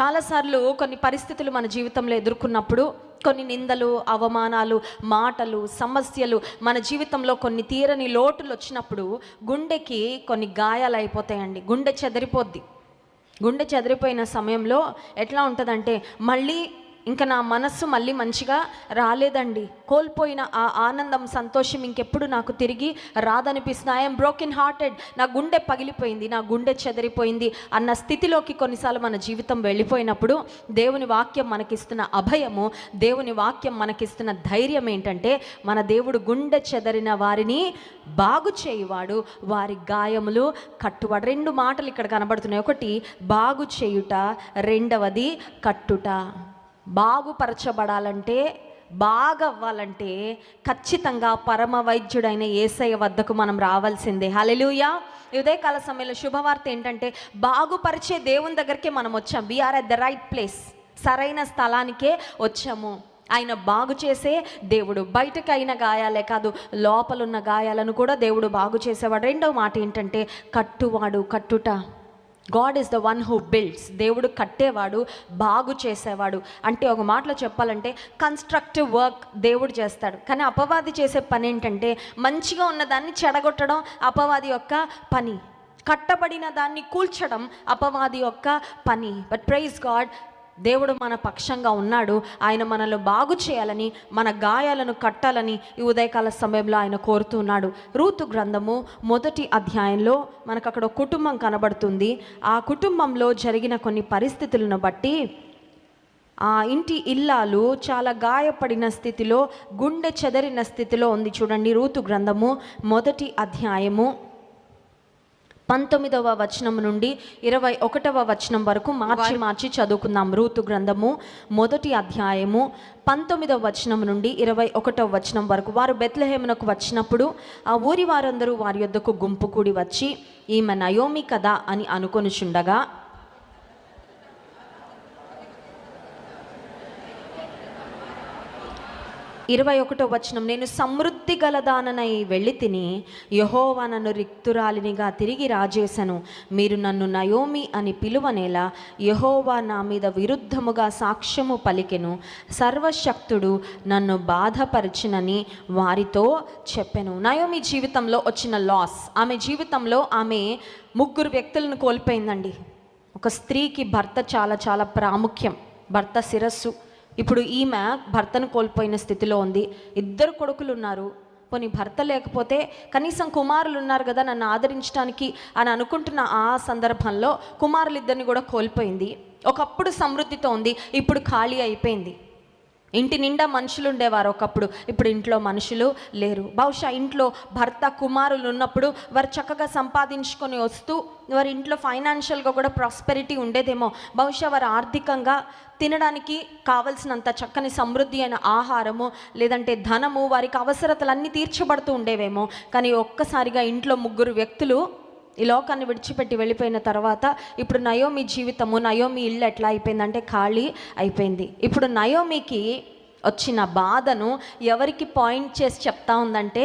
చాలాసార్లు కొన్ని పరిస్థితులు మన జీవితంలో ఎదుర్కొన్నప్పుడు కొన్ని నిందలు అవమానాలు మాటలు సమస్యలు మన జీవితంలో కొన్ని తీరని లోటులు వచ్చినప్పుడు గుండెకి కొన్ని గాయాలు అయిపోతాయండి. గుండె చెదిరిపోద్ది. గుండె చెదిరిపోయిన సమయంలో ఎట్లా ఉంటుందంటే మళ్ళీ ఇంకా నా మనస్సు మళ్ళీ మంచిగా రాలేదండి. కోల్పోయిన ఆ ఆనందం సంతోషం ఇంకెప్పుడు నాకు తిరిగి రాదనిపిస్తుంది. ఐఎమ్ బ్రోకెన్ హార్టెడ్ నా గుండె పగిలిపోయింది నా గుండె చెదిరిపోయింది అన్న స్థితిలోకి కొన్నిసార్లు మన జీవితం వెళ్ళిపోయినప్పుడు దేవుని వాక్యం మనకిస్తున్న అభయము దేవుని వాక్యం మనకిస్తున్న ధైర్యం ఏంటంటే మన దేవుడు గుండె చెదరిన వారిని బాగు చేయువాడు. వారి గాయములు కట్టువాడు రెండు మాటలు ఇక్కడ కనబడుతున్నాయి. ఒకటి బాగు చేయుట. రెండవది కట్టుట. బాగుపరచబడాలంటే బాగా అవ్వాలంటే ఖచ్చితంగా పరమ వైద్యుడైన ఏసయ్య వద్దకు మనం రావాల్సిందే. హలెలుయా ఉదయకాల సమయంలో శుభవార్త ఏంటంటే బాగుపరిచే దేవుని దగ్గరికే మనం వచ్చాం. We're at the right place సరైన స్థలానికే వచ్చాము. ఆయన బాగు చేసే దేవుడు. బయటకైన అయిన గాయాలే కాదు లోపలున్న గాయాలను కూడా దేవుడు బాగు చేసేవాడు. రెండవ మాట ఏంటంటే కట్టువాడు కట్టుట. God is the one who builds దేవుడు కట్టేవాడు బాగు చేసేవాడు. అంటే ఒక మాటలో చెప్పాలంటే కన్స్ట్రక్టివ్ వర్క్ దేవుడు చేస్తాడు. కానీ అపవాది చేసే పని ఏంటంటే మంచిగా ఉన్నదాన్ని చెడగొట్టడం అపవాది యొక్క పని. కట్టబడిన దాన్ని కూల్చడం అపవాది యొక్క పని. బట్ ప్రైజ్ గాడ్ దేవుడు మన పక్షంగా ఉన్నాడు. ఆయన మనల్ని బాగు చేయాలని మన గాయాలను కట్టాలని ఈ ఉదయకాల సమయంలో ఆయన కోరుతున్నాడు రూతు గ్రంథము మొదటి అధ్యాయంలో మనకు అక్కడ కుటుంబం కనబడుతుంది. ఆ కుటుంబంలో జరిగిన కొన్ని పరిస్థితులను బట్టి ఆ ఇంటి ఇల్లాలు చాలా గాయపడిన స్థితిలో గుండె చెదరిన స్థితిలో ఉంది చూడండి రూతు గ్రంథము మొదటి అధ్యాయము. పంతొమ్మిదవ వచనం నుండి ఇరవై ఒకటవ వచనం వరకు మార్చి మార్చి చదువుకుందాం. రూతు గ్రంథము మొదటి అధ్యాయము పంతొమ్మిదవ వచనం నుండి ఇరవై ఒకటవ వచనం వరకు వారు బెత్లహేమునకు వచ్చినప్పుడు ఆ ఊరి వారందరూ వారి యొద్దకు గుంపు కూడి వచ్చి ఈమె నయోమి కదా? అని అనుకొనుచుండగా ఇరవై ఒకటో వచనం నేను సమృద్ధి గలదాననై వెళ్ళి తిని యహోవా నన్ను రిక్తురాలినిగా తిరిగి రాజేశను మీరు నన్ను నయోమి అని పిలువనేలా యహోవా నా మీద విరుద్ధముగా సాక్ష్యము పలికెను. సర్వశక్తుడు నన్ను బాధపరిచినని వారితో చెప్పెను. నయోమి జీవితంలో వచ్చిన లాస్ ఆమె జీవితంలో ఆమె ముగ్గురు వ్యక్తులను కోల్పోయిందండి. ఒక స్త్రీకి భర్త చాలా చాలా ప్రాముఖ్యం. భర్త శిరస్సు. ఇప్పుడు ఈమె భర్తను కోల్పోయిన స్థితిలో ఉంది. ఇద్దరు కొడుకులు ఉన్నారు పోనీ భర్త లేకపోతే కనీసం కుమారులు ఉన్నారు కదా నన్ను ఆదరించడానికి అని అనుకుంటున్న ఆ సందర్భంలో కుమారులిద్దరిని కూడా కోల్పోయింది. ఒకప్పుడు సమృద్ధితో ఉంది ఇప్పుడు ఖాళీ అయిపోయింది. ఇంటి నిండా మనుషులు ఉండేవారు ఒకప్పుడు. ఇప్పుడు ఇంట్లో మనుషులు లేరు. బహుశా ఇంట్లో భర్త కుమారులు ఉన్నప్పుడు వారు చక్కగా సంపాదించుకొని వస్తూ వారి ఇంట్లో ఫైనాన్షియల్గా కూడా ప్రాస్పెరిటీ ఉండేదేమో. బహుశా వారు ఆర్థికంగా తినడానికి కావలసినంత చక్కని సమృద్ధి అయిన ఆహారము లేదంటే ధనము వారికి అవసరతలన్నీ తీర్చబడుతూ ఉండేవేమో. కానీ ఒక్కసారిగా ఇంట్లో ముగ్గురు వ్యక్తులు ఈ లోకాన్ని విడిచిపెట్టి వెళ్ళిపోయిన తర్వాత ఇప్పుడు నయోమి జీవితము నయోమి ఇల్లు ఎట్లా అయిపోయిందంటే ఖాళీ అయిపోయింది. ఇప్పుడు నయోమికి వచ్చిన బాధను ఎవరికి పాయింట్ చేసి చెప్తా ఉందంటే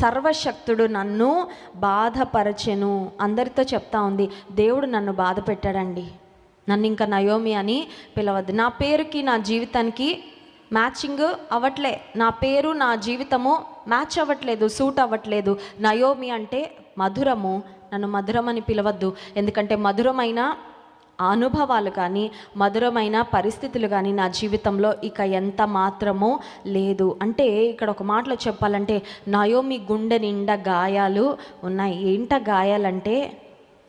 సర్వశక్తుడు నన్ను బాధపరచెను. అందరితో చెప్తా ఉంది దేవుడు నన్ను బాధ పెట్టాడండి. నన్ను ఇంకా నయోమి అని పిలవద్దు. నా పేరుకి నా జీవితానికి మ్యాచింగ్ అవ్వట్లే. నా పేరు నా జీవితము మ్యాచ్ అవ్వట్లేదు సూట్ అవ్వట్లేదు. నయోమి అంటే మధురము నన్ను మధురం అని పిలవద్దు. ఎందుకంటే మధురమైన అనుభవాలు కానీ మధురమైన పరిస్థితులు కానీ నా జీవితంలో ఇక ఎంత మాత్రమో లేదు. అంటే ఇక్కడ ఒక మాటలో చెప్పాలంటే నయోమి గుండె నిండా గాయాలు ఉన్నాయి. ఏంట గాయాలంటే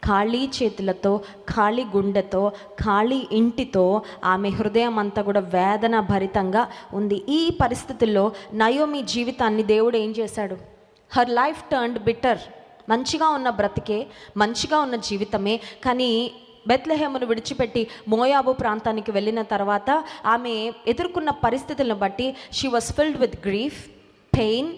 ఖాళీ చేతులతో ఖాళీ గుండెతో ఖాళీ ఇంటితో ఆమె హృదయం అంతా కూడా వేదన భరితంగా ఉంది. ఈ పరిస్థితుల్లో నయోమి జీవితాన్ని దేవుడు ఏం చేశాడు? హర్ లైఫ్ టర్న్డ్ బిటర్ మంచిగా ఉన్న బ్రతికే మంచిగా ఉన్న జీవితమే. కానీ బెత్లహేమును విడిచిపెట్టి మోయాబు ప్రాంతానికి వెళ్ళిన తర్వాత ఆమె ఎదుర్కొన్న పరిస్థితులను బట్టి she was filled with grief pain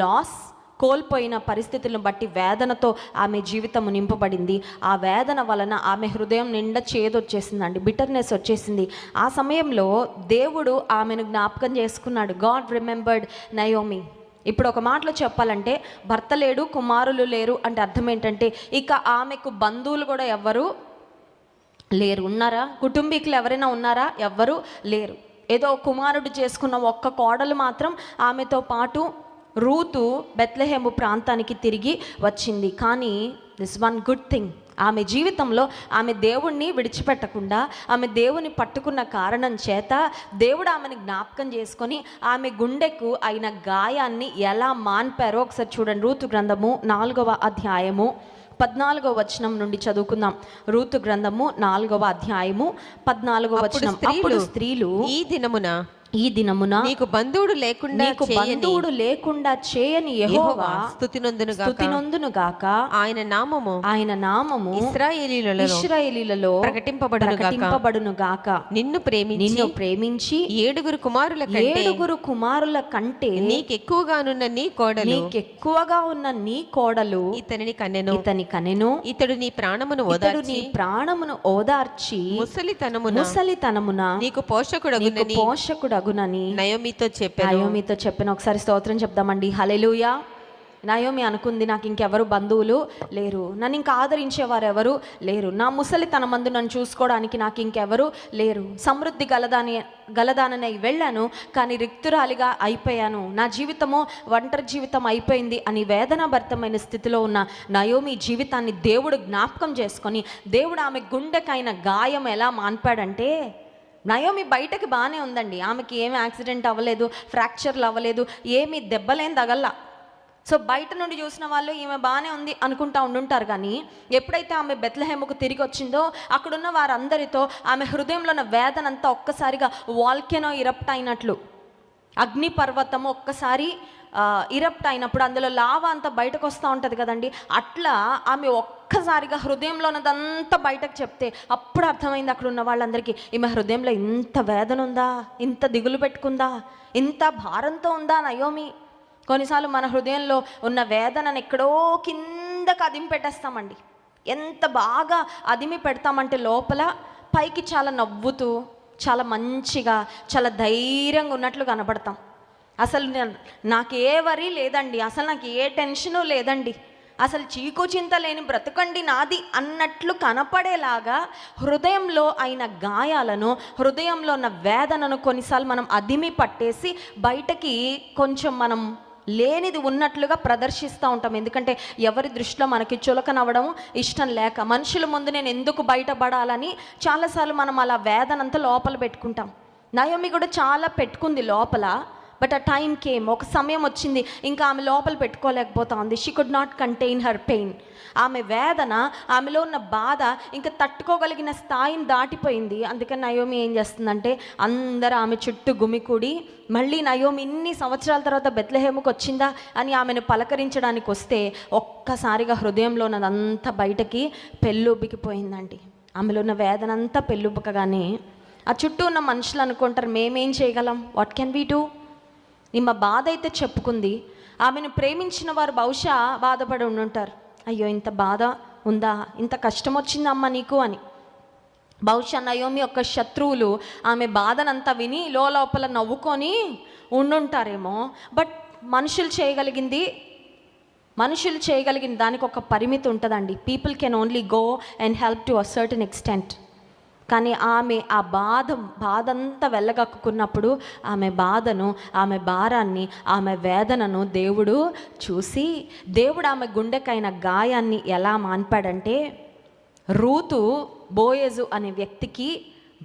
loss కోల్పోయిన పరిస్థితులను బట్టి వేదనతో ఆమె జీవితం నింపబడింది. ఆ వేదన వలన ఆమె హృదయం నిండా చేదొచ్చేసిందండి బిటర్నెస్ వచ్చేసింది. ఆ సమయంలో దేవుడు ఆమెను జ్ఞాపకం చేసుకున్నాడు. గాడ్ రిమెంబర్డ్ నయోమి ఇప్పుడు ఒక మాటలో చెప్పాలంటే భర్త లేడు కుమారులు లేరు అంటే అర్థం ఏంటంటే ఇక ఆమెకు బంధువులు కూడా ఎవ్వరు లేరు. ఉన్నారా? కుటుంబీకులు ఎవరైనా ఉన్నారా? ఎవ్వరు లేరు. ఏదో కుమారుడు చేసుకున్న ఒక్క కోడలు మాత్రం ఆమెతో పాటు రూతు బెత్లహేము ప్రాంతానికి తిరిగి వచ్చింది. కానీ దిస్ వన్ గుడ్ థింగ్ ఆమె జీవితంలో ఆమె దేవుణ్ణి విడిచిపెట్టకుండా ఆమె దేవుని పట్టుకున్న కారణం చేత దేవుడు ఆమెను జ్ఞాపకం చేసుకొని ఆమె గుండెకు అయిన గాయాన్ని ఎలా మాన్పారో ఒకసారి చూడండి. రూతు గ్రంథము నాలుగవ అధ్యాయము పద్నాలుగో వచనం నుండి చదువుకుందాం. రూతు గ్రంథము నాలుగవ అధ్యాయము పద్నాలుగో వచనం. అప్పుడు స్త్రీలు ఈ దినమున ఈ దినమున నీకు బంధువుడు లేకుండా నీకు బంధువుడు లేకుండా చేయని యెహోవా స్తుతినందును గాక స్తుతినొందును గాక ఆయన నామము ఆయన నామము ఇస్రాయేలీలలో ఇశ్రాయేలీలలో ప్రకటింపబడును గాక ప్రకటింపబడును గాక నిన్ను ప్రేమించి నిన్ను ప్రేమించి ఏడుగురు కుమారుల కంటే ఏడుగురు కుమారుల కంటే నీకెక్కువగానున్న నీ కోడలు నీకెక్కువగా ఉన్న నీ కోడలు ఇతనిని కన్నెను. ఇతని కనెను ఇతడు నీ ప్రాణమును ఇతడు నీ ప్రాణమును ఓదార్చి ముసలితనమున ముసలితనమున నీకు పోషకుడు నీకు పోషకుడగునని నయోమితో చెప్పాను నయోమితో చెప్పిన ఒకసారి స్తోత్రం చెప్దామండి. హలెలుయా నయోమి అనుకుంది నాకు ఇంకెవరు బంధువులు లేరు. నన్ను ఇంకా ఆదరించేవారు ఎవరు లేరు. నా ముసలి తన మందు నన్ను చూసుకోవడానికి నాకు ఇంకెవరు లేరు. సమృద్ధి గలదాని గలదాననై వెళ్ళాను కానీ రిక్తురాలిగా అయిపోయాను. నా జీవితము ఒంటరి జీవితం అయిపోయింది అని వేదనాభరితమైన స్థితిలో ఉన్న నయోమి జీవితాన్ని దేవుడు జ్ఞాపకం చేసుకొని దేవుడు ఆమె గుండెకైన గాయం ఎలా మాన్పాడంటే నయోమి బయటకి బాగానే ఉందండి. ఆమెకి ఏమి యాక్సిడెంట్ అవ్వలేదు ఫ్రాక్చర్లు అవ్వలేదు ఏమి దెబ్బలేం తగల్లా. సో బయట నుండి చూసిన వాళ్ళు ఈమె బాగానే ఉంది అనుకుంటా ఉండుంటారు కానీ ఎప్పుడైతే ఆమె బెత్లహేమకు తిరిగి వచ్చిందో అక్కడున్న వారందరితో ఆమె హృదయంలో ఉన్న వేదన అంతా ఒక్కసారిగా వాల్కెనో ఇరప్ట్ అయినట్లు. అగ్నిపర్వతము ఒక్కసారి ఇరప్ట్ అయినప్పుడు అందులో లావా అంతా బయటకు వస్తూ ఉంటుంది కదండి. అట్లా ఆమె ఒక్కసారిగా హృదయంలో ఉన్నదంతా బయటకు చెప్తే అప్పుడు అర్థమైంది అక్కడ ఉన్న వాళ్ళందరికీ ఈమె హృదయంలో ఇంత వేదన ఉందా? ఇంత దిగులు పెట్టుకుందా? ఇంత భారంతో ఉందా నయోమి? కొన్నిసార్లు మన హృదయంలో ఉన్న వేదనను ఎక్కడో కింద అదిమి పెట్టేస్తామండి. ఎంత బాగా అదిమి పెడతామంటే లోపల పైకి చాలా నవ్వుతూ చాలా మంచిగా చాలా ధైర్యంగా ఉన్నట్లు కనబడతాం. అసలు నాకు ఏ వరి లేదండి అసలు నాకు ఏ టెన్షను లేదండి. అసలు చీకు చింత లేని బ్రతకండి నాది అన్నట్లు కనపడేలాగా హృదయంలో అయిన గాయాలను హృదయంలో ఉన్న వేదనను కొన్నిసార్లు మనం అదిమి పట్టేసి బయటకి కొంచెం మనం లేనిది ఉన్నట్లుగా ప్రదర్శిస్తూ ఉంటాం. ఎందుకంటే ఎవరి దృష్టిలో మనకి చులకనవ్వడం ఇష్టం లేక మనుషుల ముందు నేను ఎందుకు బయటపడాలని చాలాసార్లు మనం అలా వేదనంతా లోపల పెట్టుకుంటాం. నయోమి కూడా చాలా పెట్టుకుంది లోపల. బట్ ఆ టైం కేమ్ ఒక సమయం వచ్చింది. ఇంకా ఆమె లోపల పెట్టుకోలేకపోతుంది. She could not contain her pain ఆమె వేదన ఆమెలో ఉన్న బాధ ఇంకా తట్టుకోగలిగిన స్థాయిని దాటిపోయింది. అందుకని నయోమి ఏం చేస్తుందంటే అందరూ ఆమె చుట్టూ గుమికూడి మళ్ళీ నయోమి ఇన్ని సంవత్సరాల తర్వాత బెత్లహేముకు వచ్చిందా అని ఆమెను పలకరించడానికి వస్తే ఒక్కసారిగా హృదయంలో ఉన్నదంతా బయటకి పెళ్ళుబ్బికిపోయిందండి ఆమెలో ఉన్న వేదన అంతా పెళ్ళుబ్బకగానే ఆ చుట్టూ ఉన్న మనుషులు అనుకుంటారు మేమేం చేయగలం? వాట్ కెన్ వీ డూ ఈమె బాధ అయితే చెప్పుకుంది. ఆమెను ప్రేమించిన వారు బహుశా బాధపడి ఉండుంటారు. అయ్యో ఇంత బాధ ఉందా? ఇంత కష్టం వచ్చిందమ్మా నీకు అని. బహుశా నయోమి యొక్క శత్రువులు ఆమె బాధనంతా విని లోపల నవ్వుకొని ఉండుంటారేమో. బట్ మనుషులు చేయగలిగింది మనుషులు చేయగలిగిన దానికి ఒక పరిమితి ఉంటుందండి. People can only go and help to a certain extent కానీ ఆమె ఆ బాధ బాధ అంతా వెళ్ళగక్కున్నప్పుడు ఆమె బాధను ఆమె భారాన్ని ఆమె వేదనను దేవుడు చూసి దేవుడు ఆమె గుండెకైన గాయాన్ని ఎలా మాన్పాడంటే రూతు బోయేజు అనే వ్యక్తికి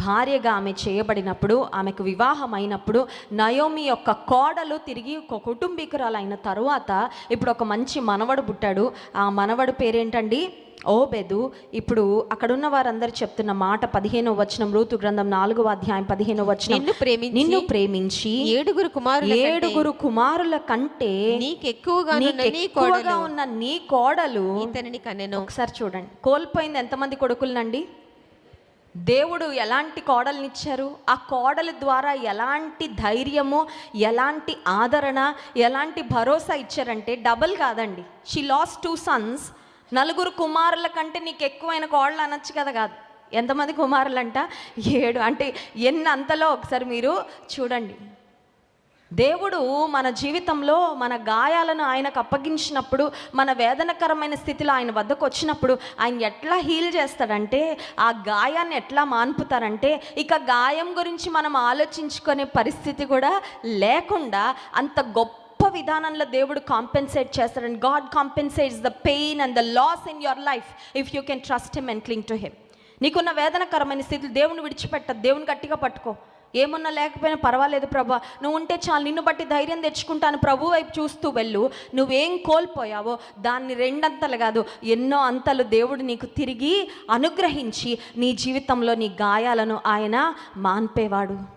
భార్యగా ఆమె చేయబడినప్పుడు ఆమెకు వివాహం అయినప్పుడు నయోమి యొక్క కోడలు తిరిగి ఒక కుటుంబీకురాలు అయిన తరువాత ఇప్పుడు ఒక మంచి మనవడు పుట్టాడు. ఆ మనవడు పేరేంటండి? ఓబెదు. ఇప్పుడు అక్కడున్న వారందరూ చెప్తున్న మాట పదిహేనో వచనం రూతు గ్రంథం నాలుగవ అధ్యాయం పదిహేనో వచనం. నిన్ను ప్రేమించి నిన్ను ప్రేమించి ఏడుగురు కుమారుల ఏడుగురు కుమారుల కంటే నీకెక్కువగానున్న నీ ఎక్కువగా కోడలు. ఉన్న నీ కోడలు ఇతనిని కన్నెను. ఒకసారి చూడండి. కోల్పోయింది ఎంతమంది కొడుకులనండి? దేవుడు ఎలాంటి కోడల్నిచ్చారు? ఆ కోడల ద్వారా ఎలాంటి ధైర్యము ఎలాంటి ఆదరణ ఎలాంటి భరోసా ఇచ్చారంటే డబుల్ కాదండి. షీ లాస్ టూ సన్స్ నలుగురు కుమారుల కంటే నీకు ఎక్కువైన కోడలు అనొచ్చు కదా కాదు. ఎంతమంది కుమారులంట? ఏడు. అంటే ఎన్ని అంతలో ఒకసారి మీరు చూడండి. దేవుడు మన జీవితంలో మన గాయాలను ఆయనకు అప్పగించినప్పుడు మన వేదనకరమైన స్థితిలో ఆయన వద్దకు వచ్చినప్పుడు ఆయన ఎట్లా హీల్ చేస్తాడంటే ఆ గాయాన్ని ఎట్లా మాన్పుతారంటే ఇక గాయం గురించి మనం ఆలోచించుకునే పరిస్థితి కూడా లేకుండా అంత గొప్ప విధానంలో దేవుడు కాంపెన్సేట్ చేస్తాడని God compensates the pain and the loss in your life if you can trust him and cling to him. నీకున్న వేదనకరమైన స్థితిలో దేవుని విడిచిపెట్ట దేవుని గట్టిగా పట్టుకో. ఏమున్నా లేకపోయినా పర్వాలేదు ప్రభా. నువ్వు ఉంటే చాలు నిన్ను బట్టి ధైర్యం తెచ్చుకుంటాను. ప్రభు వైపు చూస్తూ వెళ్ళు. నువ్వేం కోల్పోయావో దాన్ని రెండంతలు కాదు ఎన్నో అంతలు దేవుడు నీకు తిరిగి అనుగ్రహించి నీ జీవితంలో నీ గాయాలను ఆయన మాన్పేవాడు.